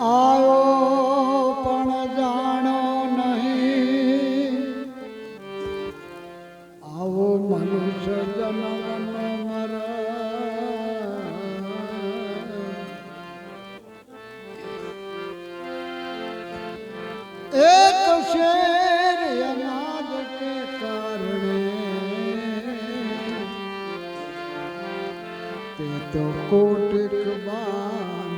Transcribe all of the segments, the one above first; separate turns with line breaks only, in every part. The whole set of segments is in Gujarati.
આવ્યો પણ જાણો નહીં. આવો મનુષ્ય જન્મ મર. એક શેર અનાજ કે કારણે તે તો કોટિક બાંધા.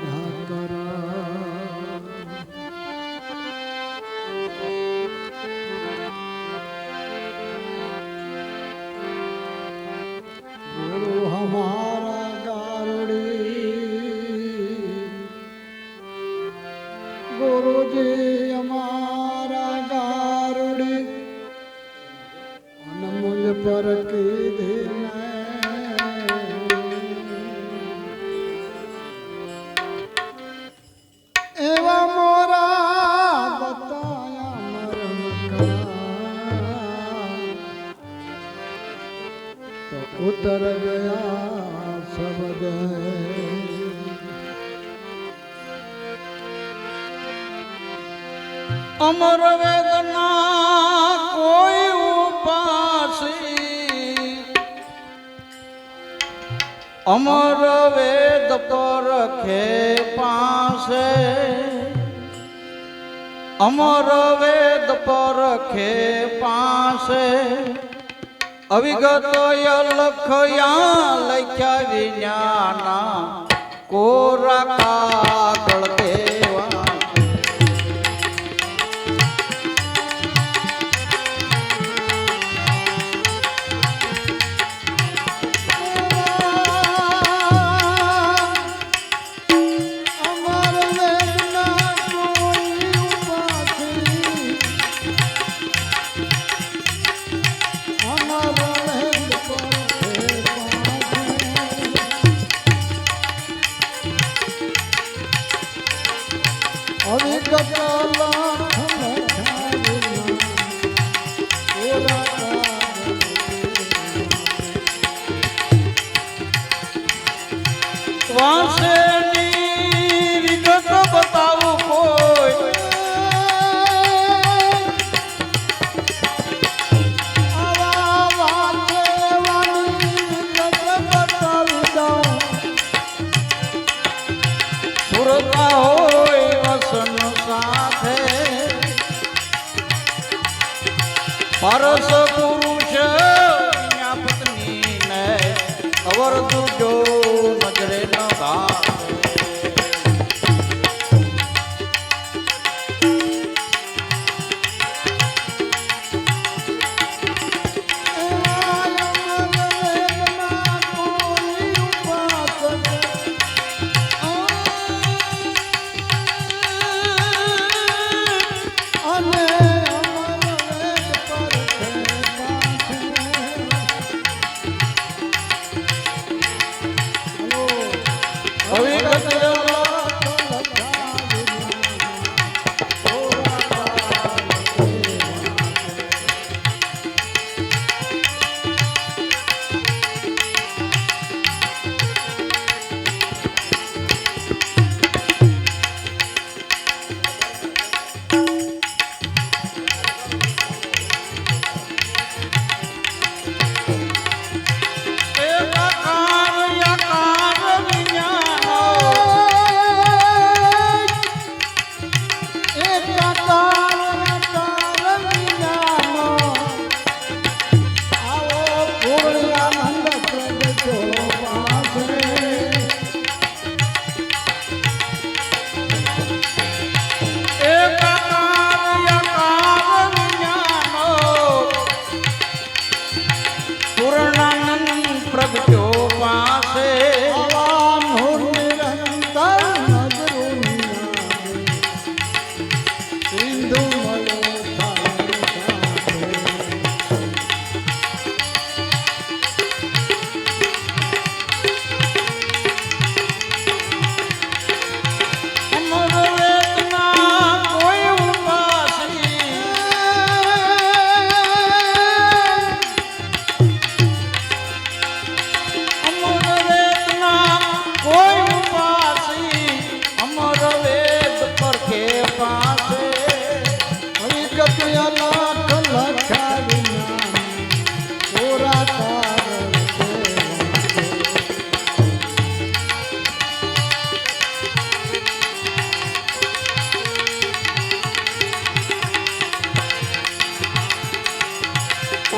પર કીધી એવા મોરા બતાયા મરમ તો ઉતર
અમર વેદના અમર વેદ પરખે પાસે અમર વેદ પરખે પાસે અવિગત લખયા લખ્યા વિજ્ઞાના કોરા
પાસે.
પરસ પુરુષ પત્ની ને અવર દુજો નજરે ન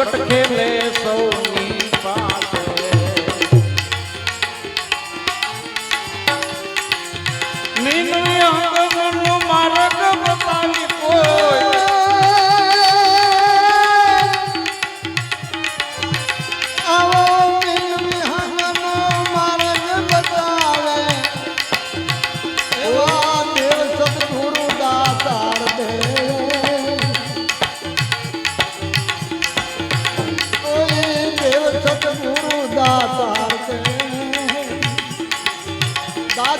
નિરાધાર નિરખો નિરંતર પ્રગટ ખેલે સૌની